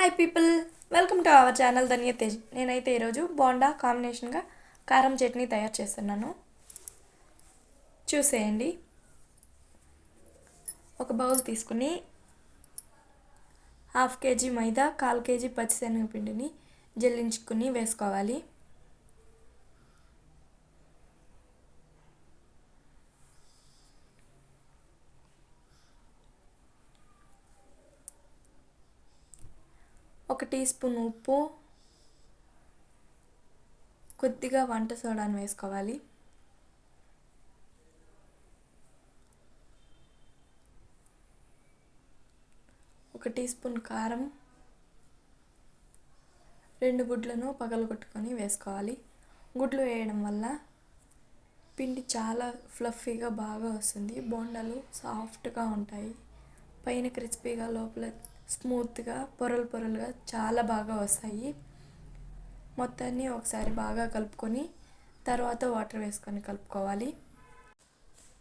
Hi people welcome to our channel Dhanya Tej నేనైతే ఈరోజు బోండా కాంబినేషన్గా కారం చట్నీ తయారు చేస్తున్నాను. చూసేయండి. ఒక బౌల్ తీసుకుని హాఫ్ కేజీ మైదా కాల్ కేజీ పచ్చిశనగపిండిని జల్లించుకుని వేసుకోవాలి. ఒక టీ స్పూన్ ఉప్పు కొద్దిగా వంట సోడాను వేసుకోవాలి. ఒక టీ స్పూన్ కారం రెండు గుడ్లను పగలగొట్టుకొని వేసుకోవాలి. గుడ్లు వేయడం వల్ల పిండి చాలా ఫ్లఫీగా బాగా వస్తుంది. బోండాలు సాఫ్ట్గా ఉంటాయి. పైన క్రిస్పీగా లోపల స్మూత్గా పొరలు పొరలుగా చాలా బాగా వస్తాయి. మొత్తాన్ని ఒకసారి బాగా కలుపుకొని తర్వాత వాటర్ వేసుకొని కలుపుకోవాలి.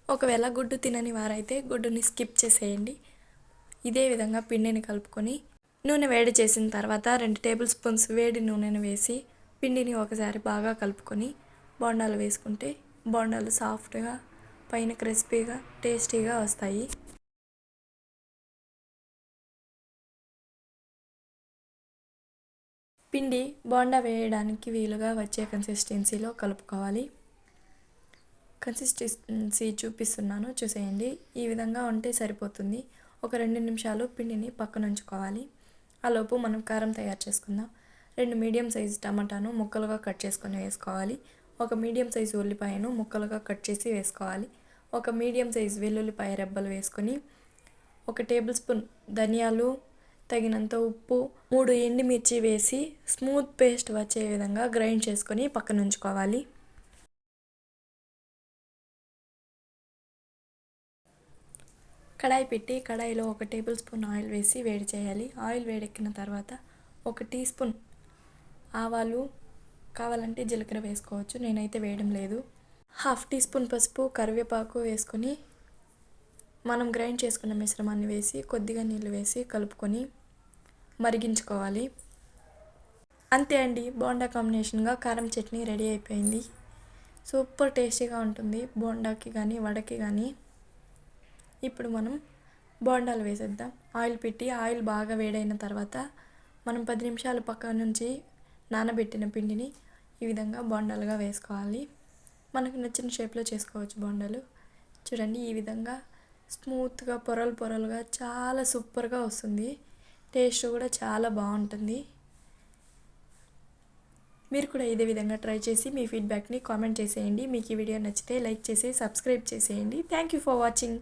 ఒకవేళ గుడ్డు తినని వారైతే గుడ్డుని స్కిప్ చేసేయండి. ఇదే విధంగా పిండిని కలుపుకొని నూనె వేడి చేసిన తర్వాత రెండు టేబుల్ స్పూన్స్ వేడి నూనెను వేసి పిండిని ఒకసారి బాగా కలుపుకొని బోండాలు వేసుకుంటే బోండాలు సాఫ్ట్గా పైన క్రిస్పీగా టేస్టీగా వస్తాయి. పిండి బోండా వేయడానికి వీలుగా వచ్చే కన్సిస్టెన్సీలో కలుపుకోవాలి. కన్సిస్టెన్సీ చూపిస్తున్నాను చూసేయండి. ఈ విధంగా ఉంటే సరిపోతుంది. ఒక రెండు నిమిషాలు పిండిని పక్కన ఉంచుకోవాలి. ఆలోపు మనం కారం తయారు చేసుకుందాం. రెండు మీడియం సైజు టమాటాను ముక్కలుగా కట్ చేసుకొని వేసుకోవాలి. ఒక మీడియం సైజు ఉల్లిపాయను ముక్కలుగా కట్ చేసి వేసుకోవాలి. ఒక మీడియం సైజు వెల్లుల్లిపాయ రెబ్బలు వేసుకొని ఒక టేబుల్ స్పూన్ ధనియాలు తగినంత ఉప్పు మూడు ఎండుమిర్చి వేసి స్మూత్ పేస్ట్ వచ్చే విధంగా గ్రైండ్ చేసుకొని పక్కన ఉంచుకోవాలి కడాయి పెట్టి కడాయిలో ఒక టేబుల్ స్పూన్ ఆయిల్ వేసి వేడి చేయాలి. ఆయిల్ వేడెక్కిన తర్వాత ఒక టీ స్పూన్ ఆవాలు కావాలంటే జీలకర్ర వేసుకోవచ్చు నేనైతే వేయడం లేదు. హాఫ్ టీ స్పూన్ పసుపు కరివేపాకు వేసుకొని మనం గ్రైండ్ చేసుకున్న మిశ్రమాన్ని వేసి కొద్దిగా నీళ్ళు వేసి కలుపుకొని మరిగించుకోవాలి. అంతే అండి బోండా కాంబినేషన్గా కారం చట్నీ రెడీ అయిపోయింది. సూపర్ టేస్టీగా ఉంటుంది బోండాకి కానీ వడకి కానీ ఇప్పుడు మనం బోండాలు వేసేద్దాం. ఆయిల్ పెట్టి ఆయిల్ బాగా వేడైన తర్వాత మనం పది నిమిషాలు పక్క నుంచి నానబెట్టిన పిండిని ఈ విధంగా బోండాలుగా వేసుకోవాలి. మనకు నచ్చిన షేప్లో చేసుకోవచ్చు బోండాలు. చూడండి ఈ విధంగా స్మూత్గా పొరలు పొరలుగా చాలా సూపర్గా వస్తుంది. టేస్ట్ కూడా చాలా బాగుంటుంది. మీరు కూడా ఇదే విధంగా ట్రై చేసి మీ ఫీడ్బ్యాక్ని కామెంట్ చేసేయండి. మీకు ఈ వీడియో నచ్చితే లైక్ చేసి సబ్స్క్రైబ్ చేసేయండి. Thank you for watching.